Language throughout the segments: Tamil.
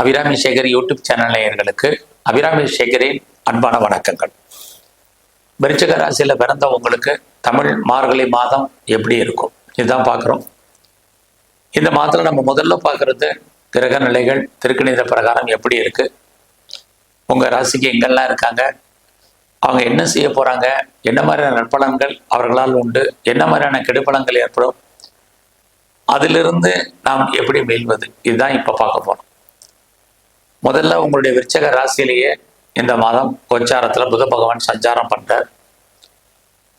அபிராமி சேகர் யூடியூப் சேனல் நேயர்களுக்கு அபிராமி சேகரின் அன்பான வணக்கங்கள். விருச்சக ராசியில் பிறந்த உங்களுக்கு தமிழ் மார்கழி மாதம் எப்படி இருக்கும்? இதுதான் பார்க்குறோம். இந்த மாதத்தில் நம்ம முதல்ல பார்க்குறது கிரக நிலைகள் திருக்கணித பிரகாரம் எப்படி இருக்கு? உங்கள் ராசிக்கு எங்கெல்லாம் இருக்காங்க? அவங்க என்ன செய்ய போகிறாங்க என்ன மாதிரியான நற்பலன்கள் அவர்களால் உண்டு? என்ன மாதிரியான கெடுபலங்கள் ஏற்படும்? அதிலிருந்து நாம் எப்படி மீள்வது? இதுதான் இப்போ பார்க்க போகிறோம் முதல்ல உங்களுடைய விருச்சக ராசியிலேயே இந்த மாதம் கோச்சாரத்தில் புத பகவான் சஞ்சாரம் பண்ணுறார்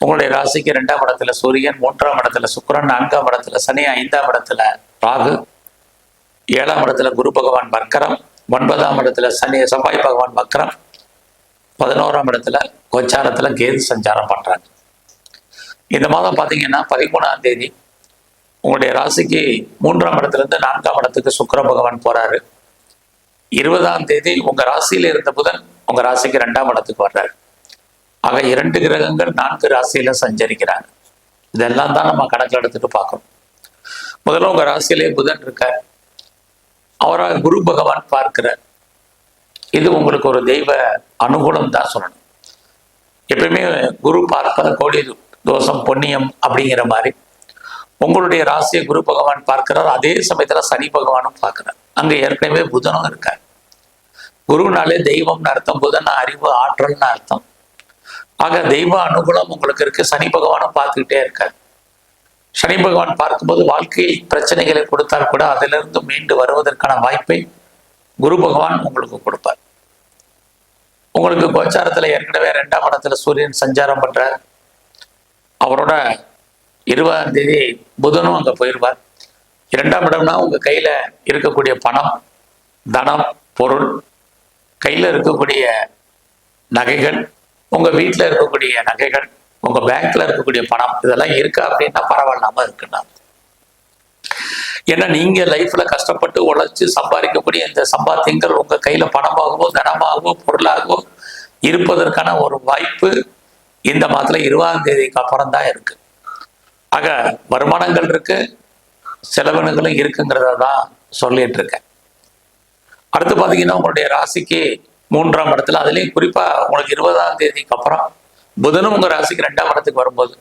உங்களுடைய ராசிக்கு ரெண்டாம் இடத்துல சூரியன் மூன்றாம் இடத்துல சுக்கரன் நான்காம் இடத்துல சனி ஐந்தாம் இடத்துல ராகு ஏழாம் இடத்துல குரு பகவான் வக்கரம் ஒன்பதாம் இடத்துல சனி செவ்வாய் பகவான் வக்கரம் பதினோராம் இடத்துல கோச்சாரத்துல கேது சஞ்சாரம் பண்றாங்க இந்த மாதம் பார்த்தீங்கன்னா பதிமூணாம் தேதி. உங்களுடைய ராசிக்கு மூன்றாம் இடத்துல இருந்து நான்காம் இடத்துக்கு சுக்கிர பகவான் போறாரு. இருபதாம் தேதி உங்க ராசியில இருந்த புதன் உங்க ராசிக்கு ரெண்டாம் இடத்துக்கு வர்றாரு. ஆக இரண்டு கிரகங்கள் நான்கு ராசியில சஞ்சரிக்கிறாங்க. இதெல்லாம் தான் நம்ம கணக்கில் எடுத்துட்டு பார்க்கணும். முதல்ல உங்க ராசியிலே புதன் இருக்க அவரை குரு பகவான் பார்க்கிறார். இது உங்களுக்கு ஒரு தெய்வ அனுகூலம் தான் சொல்லணும். எப்பயுமே குரு பார்ப்பது கோடி தோஷம் பொன்னியம் அப்படிங்கிற மாதிரி. உங்களுடைய ராசியை குரு பகவான் பார்க்கிறார். அதே சமயத்துல சனி பகவானும் பார்க்கிறார். அங்க ஏற்கனவே புதனும் இருக்கார். குருனாலே தெய்வம்னு அர்த்தம் புதன் அறிவு ஆற்றல்னு அர்த்தம். ஆக தெய்வ அனுகூலம் உங்களுக்கு இருக்கு. சனி பகவானும் பார்த்துக்கிட்டே இருக்காரு. சனி பகவான் பார்க்கும்போது வாழ்க்கையில் பிரச்சனைகளை கொடுத்தால் கூட அதிலிருந்து மீண்டு வருவதற்கான வாய்ப்பை குரு பகவான் உங்களுக்கு கொடுப்பார். உங்களுக்கு கோச்சாரத்தில் ஏற்கனவே ரெண்டாம் இடத்துல சூரியன் சஞ்சாரம் பண்றார். அவரோட இருபதாம் தேதி புதனும் அங்க போயிடுவார் இரண்டாம் இடம்னா உங்க கையில இருக்கக்கூடிய பணம் தனம் பொருள் கையில் இருக்கக்கூடிய நகைகள் உங்கள் வீட்டில் இருக்கக்கூடிய நகைகள் உங்கள் பேங்க்ல இருக்கக்கூடிய பணம் இதெல்லாம் இருக்கா அப்படின்னா பரவாயில்லாம இருக்குன்னா ஏன்னா நீங்க லைஃப்ல கஷ்டப்பட்டு உழைச்சு சம்பாதிக்கக்கூடிய இந்த சம்பாத்தியங்கள் உங்க கையில பணமாகவோ தனமாகவோ பொருளாகவோ இருப்பதற்கான ஒரு வாய்ப்பு இந்த மாதத்துல இருபதாம் தேதிக்கு அப்புறம் தான் இருக்கு. ஆக வருமானங்கள் இருக்கு செலவினங்களும் இருக்குங்கிறத தான் சொல்லிட்டு இருக்கேன். அடுத்து பார்த்தீங்கன்னா உங்களுடைய ராசிக்கு மூன்றாம் இடத்துல அதுலேயும் குறிப்பாக உங்களுக்கு இருபதாம் தேதிக்கு அப்புறம் புதனும் உங்கள் ராசிக்கு ரெண்டாம் இடத்துக்கு வரும்போது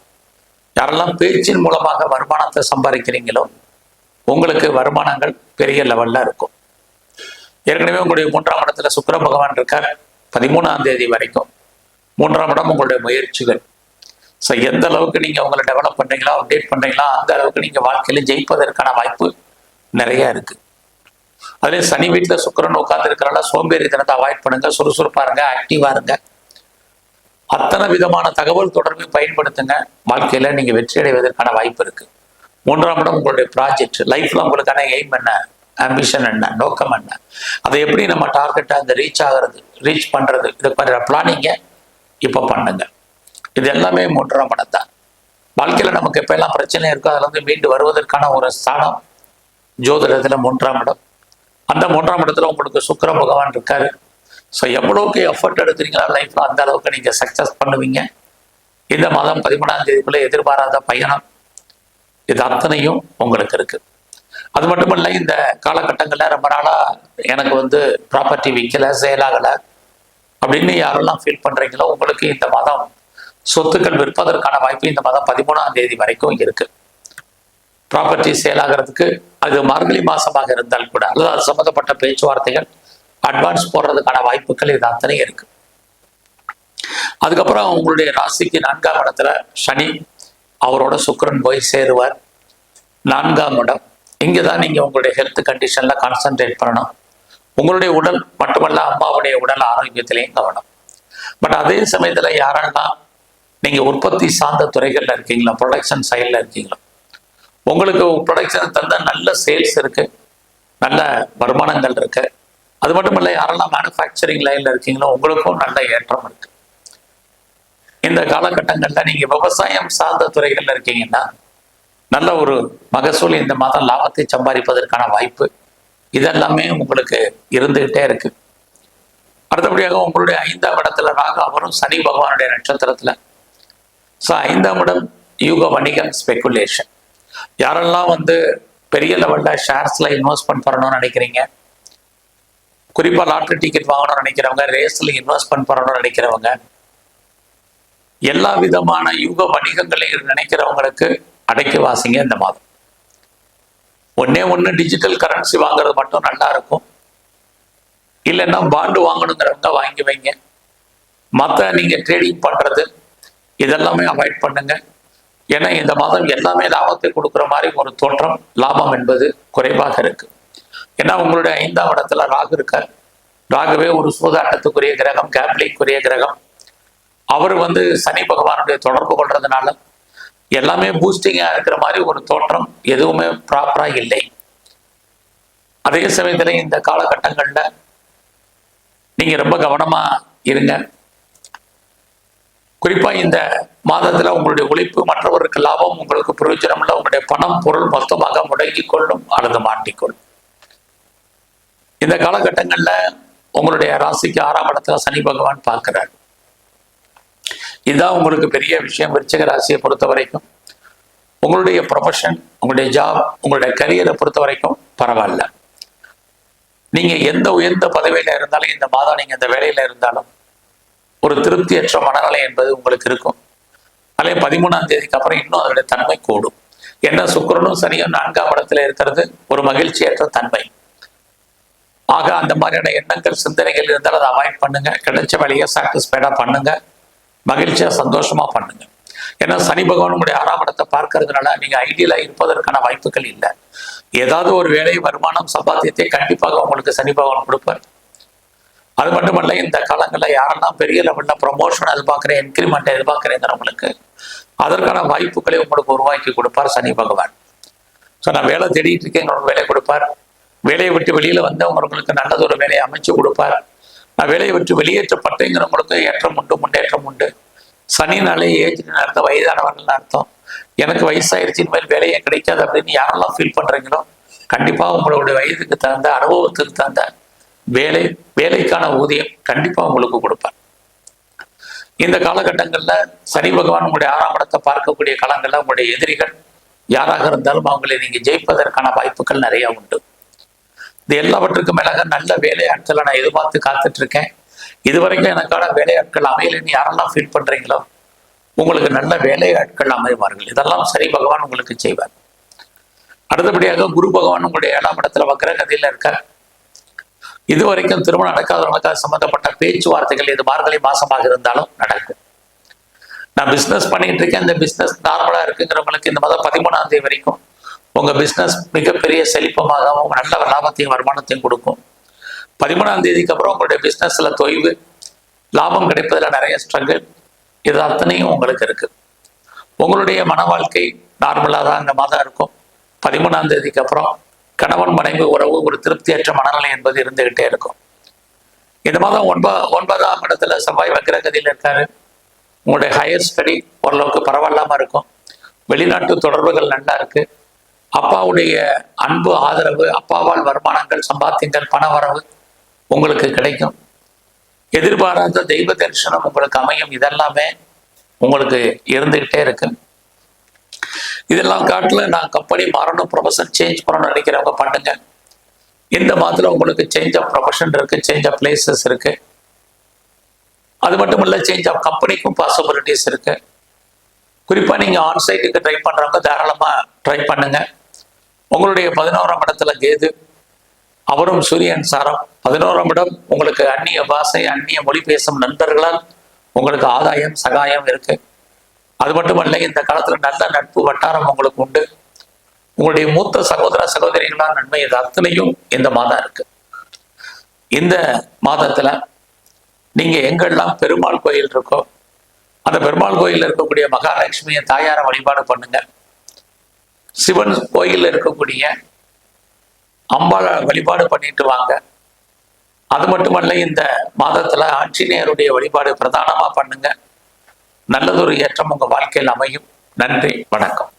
யாரெல்லாம் பேச்சின் மூலமாக வருமானத்தை சம்பாதிக்கிறீங்களோ உங்களுக்கு வருமானங்கள் பெரிய லெவலில் இருக்கும். ஏற்கனவே உங்களுடைய மூன்றாம் இடத்துல சுக்கிர பகவான் இருக்கார் பதிமூணாம் தேதி வரைக்கும். மூன்றாம் இடம் உங்களுடைய முயற்சிகள். ஸோ எந்த அளவுக்கு நீங்கள் உங்களை டெவலப் பண்ணுறீங்களோ அப்டேட் பண்ணுறீங்களா அந்த அளவுக்கு நீங்கள் வாழ்க்கையில் ஜெயிப்பதற்கான வாய்ப்பு நிறையா இருக்குது அதுல சனி வீட்டுல சுக்கரன் உட்கார்ந்து இருக்கிறனால சோம்பேறித்தனத்தை அவாய்ட் பண்ணுங்க சுறுசுறுப்பா இருங்க ஆக்டிவா இருங்க. அத்தனை விதமான தகவல் தொடர்பை பயன்படுத்துங்க. வாழ்க்கையில நீங்க வெற்றி அடைவதற்கான வாய்ப்பு இருக்கு. மூன்றாம் இடம் உங்களுடைய ப்ராஜெக்ட் லைஃப்ல உங்களுக்கான எய்ம் என்ன? ஆம்பிஷன் என்ன? நோக்கம் என்ன? அதை எப்படி நம்ம டார்கெட்டா அந்த ரீச் ஆகிறது ரீச் பண்றது? இது பண்ணுற பிளானிங்க இப்போ பண்ணுங்க. இது எல்லாமே மூன்றாம் இடம் தான். வாழ்க்கையில நமக்கு எப்ப எல்லாம் பிரச்சனை இருக்கோ அதுல இருந்து மீண்டு வருவதற்கான ஒரு ஸ்தானம் ஜோதிடத்துல மூன்றாம் இடம். அந்த மூன்றாம் இடத்துல உங்களுக்கு சுக்கிர பகவான் இருக்காரு. ஸோ எவ்வளவுக்கு எஃபர்ட் எடுக்கிறீங்களா லைஃப்ல அந்த அளவுக்கு நீங்க சக்சஸ் பண்ணுவீங்க. இந்த மாதம் பதிமூணாம் தேதிக்குள்ள எதிர்பாராத பயணம் இது அத்தனையும் உங்களுக்கு இருக்கு. அது மட்டும் இல்லை இந்த காலகட்டங்களில் ரொம்ப நாளா எனக்கு வந்து ப்ராப்பர்ட்டி விற்கல சேலாகலை அப்படின்னு யாரெல்லாம் ஃபீல் பண்றீங்களோ உங்களுக்கு இந்த மாதம் சொத்துக்கள் விற்பதற்கான வாய்ப்பு இந்த மாதம் பதிமூணாம் தேதி வரைக்கும் இருக்கு. ப்ராப்பர்ட்டி சேலாகிறதுக்கு அது மார்கழி மாசமாக இருந்தால் கூட அல்லது அது சம்மந்தப்பட்ட பேச்சுவார்த்தைகள் அட்வான்ஸ் போடுறதுக்கான வாய்ப்புகள் இது அத்தனை இருக்கு. அதுக்கப்புறம் உங்களுடைய ராசிக்கு நான்காம் இடத்துல சனி அவரோட சுக்கரன் போய் சேருவார். நான்காம் இடம் இங்கே தான் நீங்கள் உங்களுடைய ஹெல்த் கண்டிஷனில் கான்சென்ட்ரேட் பண்ணணும். உங்களுடைய உடல் மட்டுமல்ல அம்மாவுடைய உடல் ஆரோக்கியத்திலையும் கவனம். பட் அதே சமயத்தில் யாரெல்லாம் நீங்கள் உற்பத்தி சார்ந்த துறைகளில் இருக்கீங்களா ப்ரொடக்ஷன் சைடில் இருக்கீங்களா உங்களுக்கு ப்ரொடக்ஷன் தந்த நல்ல சேல்ஸ் இருக்கு. நல்ல வருமானங்கள் இருக்கு. அது மட்டும் இல்லை யாரெல்லாம் மேனுஃபேக்சரிங் லைனில் இருக்கீங்களோ உங்களுக்கும் நல்ல ஏற்றம் இருக்கு. இந்த காலகட்டங்களில் நீங்கள் விவசாயம் சார்ந்த துறைகளில் இருக்கீங்கன்னா நல்ல ஒரு மகசூல் இந்த மாதம் லாபத்தை சம்பாதிப்பதற்கான வாய்ப்பு இதெல்லாமே உங்களுக்கு இருந்துகிட்டே இருக்கு. அடுத்தபடியாக உங்களுடைய ஐந்தாம் இடத்துல ராக அவரும் சனி பகவானுடைய நட்சத்திரத்துல. ஸோ ஐந்தாம் இடம் யூக வணிகம் ஸ்பெகுலேஷன் யாரெல்லாம் வந்து பெரிய லெவலில் ஷேர்ஸில் இன்வெஸ்ட்மெண்ட் பண்ணணும்னு நினைக்கிறீங்க? குறிப்பாக லாட்ரி டிக்கெட் வாங்கணும்னு நினைக்கிறவங்க ரேஸில் இன்வெஸ்ட்மெண்ட் பண்ணணும்னு நினைக்கிறவங்க எல்லா விதமான யுக வணிகங்களையும் நினைக்கிறவங்களுக்கு அடைக்க வாசிங்க இந்த மாதம். ஒன்னே ஒன்று டிஜிட்டல் கரன்சி வாங்குறது மட்டும் நல்லா இருக்கும். இல்லைன்னா பாண்டு வாங்கணுங்கிறவங்க வாங்கி வைங்க. மற்ற நீங்கள் ட்ரேடிங் பண்ணுறது இதெல்லாமே அவாய்ட் பண்ணுங்கள் ஏன்னா இந்த மாதம் எல்லாமே லாபத்தை கொடுக்குற மாதிரி ஒரு தோற்றம் லாபம் என்பது குறைவாக இருக்கு. ஏன்னா உங்களுடைய ஐந்தாம் இடத்துல ராகு இருக்கார். ராகுவே ஒரு சூதாட்டத்துக்குரிய கிரகம் கேப்லிக்குரிய கிரகம். அவர் வந்து சனி பகவானுடைய தொடர்பு கொள்றதுனால எல்லாமே பூஸ்டிங்கா இருக்கிற மாதிரி ஒரு தோற்றம் எதுவுமே ப்ராப்பரா இல்லை. அதே சமயத்துல இந்த காலகட்டங்கள்ல நீங்க ரொம்ப கவனமா இருங்க. குறிப்பா இந்த மாதத்துல உங்களுடைய உழைப்பு மற்றவருக்கு லாபம் உங்களுக்கு பிரயோஜனம் இல்லை உங்களுடைய பணம் பொருள் மொத்தமாக முடங்கிக் கொள்ளும் அல்லது மாட்டிக்கொள்ளும் இந்த காலகட்டங்கள்ல உங்களுடைய ராசிக்கு ஆறாம் இடத்துல சனி பகவான் பார்க்கிறார். இதுதான் உங்களுக்கு பெரிய விஷயம். விருச்சக ராசியை பொறுத்த வரைக்கும் உங்களுடைய ப்ரொஃபஷன் உங்களுடைய ஜாப் உங்களுடைய கரியரை பொறுத்த வரைக்கும் பரவாயில்ல. நீங்க எந்த உயர்ந்த பதவியில இருந்தாலும் இந்த மாதம் நீங்க இந்த வேலையில இருந்தாலும் ஒரு திருப்தியற்ற மனநிலை என்பது உங்களுக்கு இருக்கும். அதே பதிமூணாம் தேதிக்கு அப்புறம் இன்னும் அதனுடைய தன்மை கூடும். என்ன சுக்கரனும் சனியும் நான்காம் இடத்துல இருக்கிறது ஒரு மகிழ்ச்சியற்ற தன்மை. ஆக அந்த மாதிரியான எண்ணங்கள் சிந்தனைகள் இருந்தாலும் அதை அவாய்ட் பண்ணுங்க. கிடைச்ச வேலையை சாட்டிஸ்ஃபைடா பண்ணுங்க. மகிழ்ச்சியா சந்தோஷமா பண்ணுங்க. ஏன்னா சனி பகவான் ஆறாம் இடத்தை பார்க்கறதுனால நீங்க ஐடியலா இருப்பதற்கான வாய்ப்புகள் இல்லை. ஏதாவது ஒரு வேலை வருமானம் சம்பாத்தியத்தை கண்டிப்பாக உங்களுக்கு சனி பகவான் கொடுப்பார். அது மட்டுமல்ல இந்த காலங்களில் யாரெல்லாம் பெரிய லெவலில் ப்ரொமோஷன் எதிர்பார்க்குறேன் இன்க்ரிமெண்ட் எதிர்பார்க்குறேங்கிறவங்களுக்கு அதற்கான வாய்ப்புகளை உங்களுக்கு உருவாக்கி கொடுப்பார் சனி பகவான். ஸோ நான் வேலை தேடிட்டு இருக்கேன் உங்களுக்கு வேலை கொடுப்பார். வேலையை விட்டு வெளியில வந்தவங்களுக்கு நல்லது ஒரு வேலையை அமைச்சு கொடுப்பார். நான் வேலையை விட்டு வெளியேற்றப்பட்டேங்கிறவங்களுக்கு ஏற்றம் உண்டு முன்னேற்றம் உண்டு. சனினாலே ஏஜென்ட் அர்த்தம் வயதானவர்கள் அர்த்தம். எனக்கு வயசாயிருச்சு இனிமேல் வேலையே கிடைக்காது அப்படின்னு யாரெல்லாம் ஃபீல் பண்ணுறீங்களோ கண்டிப்பாக உங்களுடைய வயதுக்கு தகுந்த அனுபவத்துக்கு தகுந்த வேலை வேலைக்கான ஊதியம் கண்டிப்பா உங்களுக்கு கொடுப்பார். இந்த காலகட்டங்கள்ல சனி பகவான் உங்களுடைய ஆறாம் இடத்தை பார்க்கக்கூடிய காலங்களில் உங்களுடைய எதிரிகள் யாராக இருந்தாலும் அவங்களை நீங்க ஜெயிப்பதற்கான வாய்ப்புகள் நிறைய உண்டு. இது எல்லாவற்றுக்கும் மேலாக நல்ல வேலையாட்களை நான் எதிர்பார்த்து காத்துட்டு இருக்கேன் இதுவரைக்கும் எனக்கான வேலையாட்கள் அமையலைன்னு யாரெல்லாம் ஃபீல் பண்றீங்களோ உங்களுக்கு நல்ல வேலையாட்கள் அமைவார்கள். இதெல்லாம் சரி பகவான் உங்களுக்கு செய்வார். அடுத்தபடியாக குரு பகவான் உங்களுடைய ஏழாம் இடத்துல வக்கர கதையில் இருக்கார். இதுவரைக்கும் திருமணம் நடக்காதவங்களுக்காக சம்பந்தப்பட்ட பேச்சுவார்த்தைகள் இது மார்கழி மாசமாக இருந்தாலும் நடக்கும். நான் பிஸ்னஸ் பண்ணிட்டு இருக்கேன். இந்த பிஸ்னஸ் நார்மலா இருக்குங்கிறவங்களுக்கு இந்த மாதம் பதிமூணாம் தேதி வரைக்கும் உங்க பிஸ்னஸ் மிகப்பெரிய செழிப்பமாகவும் நல்ல லாபத்தையும் வருமானத்தையும் கொடுக்கும். பதிமூணாம் தேதிக்கு அப்புறம் உங்களுடைய பிஸ்னஸில் தொய்வு லாபம் கிடைப்பதில் நிறைய ஸ்ட்ரகிள் இது அத்தனையும் உங்களுக்கு இருக்கு. உங்களுடைய மன வாழ்க்கை நார்மலாக தான் இந்த மாதம் இருக்கும். பதிமூணாம் தேதிக்கு அப்புறம் கணவன் மனைவி உறவு ஒரு திருப்தியற்ற மனநிலை என்பது இருந்துகிட்டே இருக்கும். இந்த மாதம் ஒன்ப ஒன்பதாம் இடத்துல செவ்வாய் வக்கிரகதியில் இருக்காரு. உங்களுடைய ஹையர் ஸ்டடி ஓரளவுக்கு பரவாயில்லாம இருக்கும். வெளிநாட்டு தொடர்புகள் நல்லா இருக்கு. அப்பாவுடைய அன்பு ஆதரவு அப்பாவால் வருமானங்கள் சம்பாத்தியங்கள் பண வரவு உங்களுக்கு கிடைக்கும். எதிர்பாராத தெய்வ தரிசனம் உங்களுக்கு அமையும். இதெல்லாமே உங்களுக்கு இருந்துகிட்டே இருக்கு. இதெல்லாம் காட்டில் நான் கம்பெனி மாறணும் ப்ரொஃபஷன் சேஞ்ச் பண்ணணும்னு நினைக்கிறவங்க பண்ணுங்க. இந்த மாதத்தில் உங்களுக்கு சேஞ்ச் ஆஃப் ப்ரொஃபஷன் இருக்கு சேஞ்ச் ஆஃப் பிளேசஸ் இருக்கு. அது மட்டும் இல்ல சேஞ்ச் ஆஃப் கம்பெனிக்கும் பாசிபிலிட்டிஸ் இருக்கு. குறிப்பாக நீங்க ஆன் சைட்டுக்கு ட்ரை பண்றவங்க தாராளமாக ட்ரை பண்ணுங்க. உங்களுடைய பதினோராம் இடத்துல கேது அவரும் சூரியன் சாரம். பதினோராம் இடம் உங்களுக்கு அந்நிய பாஷை அந்நிய மொழி பேசும் நண்பர்களால் உங்களுக்கு ஆதாயம் சகாயம் இருக்குது அது மட்டுமல்ல இந்த காலத்துல நல்ல நட்பு வட்டாரம் உங்களுக்கு உண்டு. உங்களுடைய மூத்த சகோதர சகோதரிகளால் நன்மை இது அத்தனையும் இந்த மாதம் இருக்கு. இந்த மாதத்துல நீங்க எங்கெல்லாம் பெருமாள் கோயில் இருக்கோ அந்த பெருமாள் கோயிலில் இருக்கக்கூடிய மகாலட்சுமியை தாயார வழிபாடு பண்ணுங்க. சிவன் கோயிலில் இருக்கக்கூடிய அம்பாளை வழிபாடு பண்ணிட்டு வாங்க. அது மட்டுமல்ல இந்த மாதத்துல ஆஞ்சநேயருடைய வழிபாடு பிரதானமா பண்ணுங்க. நல்லதொரு ஏற்றம் உங்க வாழ்க்கையில் அமையும். நன்றி வணக்கம்.